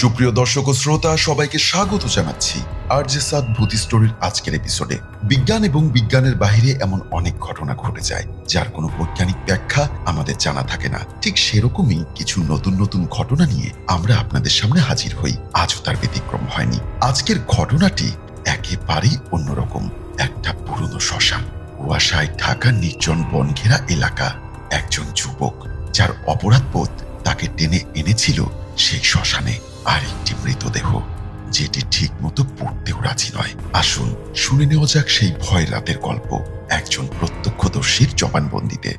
সুপ্রিয় দর্শক ও শ্রোতা, সবাইকে স্বাগত জানাচ্ছি আর যে সাদ ভূতি স্টোরির আজকের এপিসোডে বিজ্ঞান এবং বিজ্ঞানের বাইরে এমন অনেক ঘটনা ঘটে যায়, যার কোনো বৈজ্ঞানিক ব্যাখ্যা আমাদের জানা থাকে না। ঠিক সেরকমই কিছু নতুন নতুন ঘটনা নিয়ে আমরা আপনাদের সামনে হাজির হই। আজও তার ব্যতিক্রম হয়নি। আজকের ঘটনাটি একেবারেই অন্যরকম। একটা পুরনো শ্মশান, কুয়াশায় ঢাকা নির্জন বন ঘেরা এলাকা, একজন যুবক, যার অপরাধবোধ তাকে টেনে এনেছিল সেই শ্মশানে। আর একটি মৃতদেহ, যেটি ঠিক মতো পড়তেও রাজি নয়। আসুন, শুনে নেওয়া যাক সেই ভয় রাতের গল্প। একজন প্রত্যক্ষদর্শীর জবানবন্দিতে।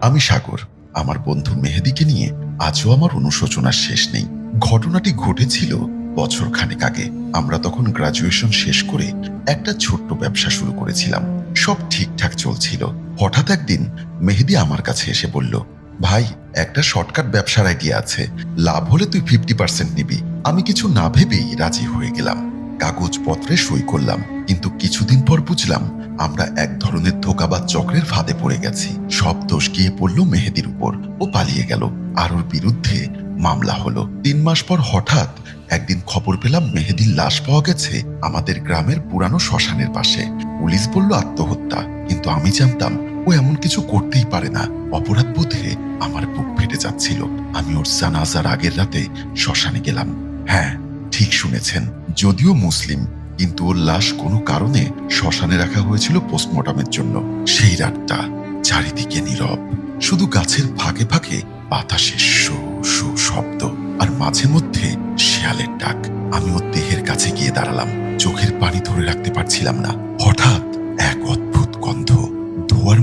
আমি সাগর, আমার বন্ধু মেহেদিকে নিয়ে আজও আমার অনুশোচনার শেষ নেই। ঘটনাটি ঘটেছিল বছর খানেক আগে। আমরা তখন গ্রাজুয়েশন শেষ করে একটা ছোট্ট ব্যবসা শুরু করেছিলাম। সব ঠিকঠাক চলছিল। হঠাৎ একদিন মেহেদি আমার কাছে এসে বলল ভাই, একটা শর্টকাট ব্যবসার আইডিয়া আছে। লাভ হলে তুই ফিফটি পার্সেন্ট নিবি। আমি কিছু না ভেবেই রাজি হয়ে গেলাম। কাগজপত্রে সই করলাম। কিন্তু কিছুদিন পর বুঝলাম, আমরা এক ধরনের ধোকাবাজ চক্রের ফাঁদে পড়ে গেছি। সব দোষ গিয়ে পড়ল মেহেদির উপর। ও পালিয়ে গেল। আর ওর বিরুদ্ধে মামলা হলো। তিন মাস পর হঠাৎ একদিন খবর পেলাম মেহেদির লাশ পাওয়া গেছে আমাদের গ্রামের পুরানো শ্মশানের পাশে। পুলিশ বলল আত্মহত্যা। কিন্তু আমি জানতাম ও এমন কিছু করতেই পারে না। অপরাধ বোধে আমার বুক ফেটে যাচ্ছিল। আমি ওর জানাজার আগের রাতে শ্মশানে গেলাম। হ্যাঁ ঠিক শুনেছেন, যদিও মুসলিম, কিন্তু ওর লাশ কোনো কারণে শ্মশানে রাখা হয়েছিল পোস্টমর্টমের জন্য। সেই রাতটা চারিদিকে নীরব। শুধু গাছের ফাঁকে ফাঁকে বাতাসের শো শো শব্দ আর মাঝে মধ্যে শেয়ালের ডাক। আমি ওর দেহের কাছে গিয়ে দাঁড়ালাম। চোখের পানি ধরে রাখতে পারছিলাম না। হঠাৎ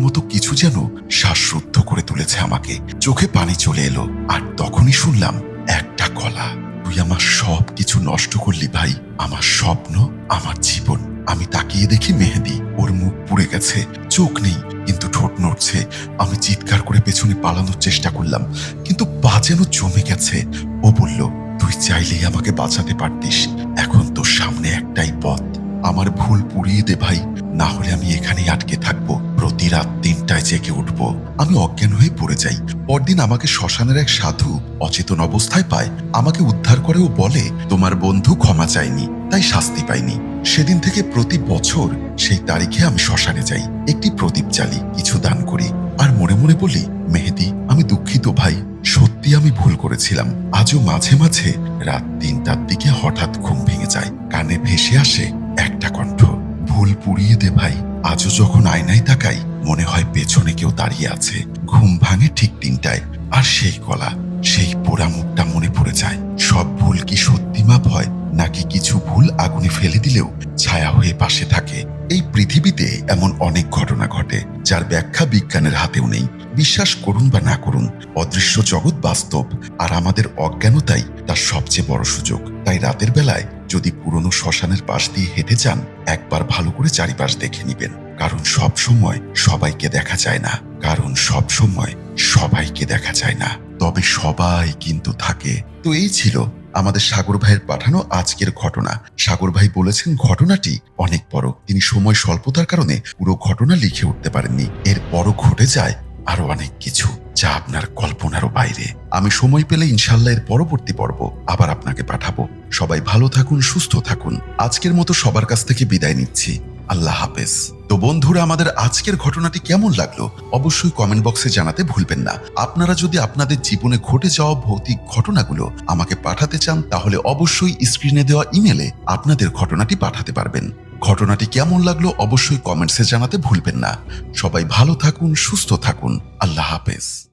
মতো কিছু যেন শ্বাসরুদ্ধ করে তুলেছে আমাকে। চোখে পানি চলে এলো, আর তখনই শুনলাম একটা কলা। তুই আমার সব কিছু নষ্ট করলি ভাই, আমার স্বপ্ন, আমার জীবন। আমি তাকিয়ে দেখি মেহেদি, ওর মুখ পুড়ে গেছে। চোখ নেই, কিন্তু ঠোঁট নড়ছে। আমি চিৎকার করে পেছনে পালানোর চেষ্টা করলাম, কিন্তু পা যেন জমে গেছে। ও বলল, তুই চাইলেই আমাকে বাঁচাতে পারতিস। এখন তোর সামনে একটাই পথ। আমার ভুল পুড়িয়ে দে ভাই, না হলে আমি এখানেই আটকে থাকব। প্রতি রাত তিনটায় জেগে উঠব, আমি অজ্ঞান হয়ে পড়ে যাই। পরদিন আমাকে শ্মশানের এক সাধু অচেতন অবস্থায় পায়। আমাকে উদ্ধার করে ও বলে, তোমার বন্ধু ক্ষমা চায়নি, তাই শাস্তি পাইনি। সেদিন থেকে প্রতি বছর সেই তারিখে আমি শ্মশানে যাই। একটি প্রদীপ জ্বালি, কিছু দান করি। আর মনে মনে বলি, মেহেদি, আমি দুঃখিত ভাই, সত্যি আমি ভুল করেছিলাম। আজও মাঝে মাঝে রাত তিনটার দিকে হঠাৎ ঘুম ভেঙে যায়, কানে ভেসে আসে একটা কণ্ঠ। ভুল পুড়িয়ে দে ভাই, আজও যখন আয়নায় তাকাই মনে হয় পেছনে কেউ দাঁড়িয়ে আছে। ঘুম ভাঙে ঠিক তিনটায়। আর সেই কলা, সেই পোড়া মুখটা মনে পড়ে যায়। সব ভুল কি সত্যি মাপ হয় নাকি কিছু ভুল আগুনে ফেলে দিলেও ছায়া হয়ে পাশে থাকে? এই পৃথিবীতে এমন অনেক ঘটনা ঘটে, যার ব্যাখ্যা বিজ্ঞানের হাতেও নেই। বিশ্বাস করুন বা না করুন, অদৃশ্য জগৎ বাস্তব, আর আমাদের অজ্ঞানতাই তার সবচেয়ে বড় সুযোগ। তাই রাতের বেলায় যদি পুরনো শ্মশানের পাশ দিয়ে হেঁটে যান, একবার ভালো করে চারিপাশ দেখে নিবেন। কারণ সব সময় সবাইকে দেখা যায় না। কারণ সব সময় সবাইকে দেখা যায় না। তবে সবাই কিন্তু থাকে। তো এই ছিল আমাদের সাগর ভাইয়ের পাঠানো আজকের ঘটনা। সাগর ভাই বলেছেন ঘটনাটি অনেক বড়। তিনি সময় স্বল্পতার কারণে পুরো ঘটনা লিখে উঠতে পারেননি। এর পরও ঘটে যায় আরও অনেক কিছু যা আপনার কল্পনারও বাইরে। আমি সময় পেলে ইনশাল্লাহ এর পরবর্তী পর্ব আবার আপনাকে পাঠাবো। সবাই ভালো থাকুন, সুস্থ থাকুন। আজকের মতো সবার কাছ থেকে বিদায় নিচ্ছি। আল্লাহ হাফেজ। তো বন্ধুরা, আমাদের আজকের ঘটনাটি কেমন লাগল অবশ্যই কমেন্ট বক্সে জানাতে ভুলবেন না। আপনারা যদি আপনাদের জীবনে ঘটে যাওয়া ভৌতিক ঘটনাগুলো আমাকে পাঠাতে চান, তাহলে অবশ্যই স্ক্রিনে দেওয়া ইমেলে আপনাদের ঘটনাটি পাঠাতে পারবেন। ঘটনাটি কেমন লাগল অবশ্যই কমেন্টসে জানাতে ভুলবেন না। সবাই ভালো থাকুন, সুস্থ থাকুন। আল্লাহ হাফেজ।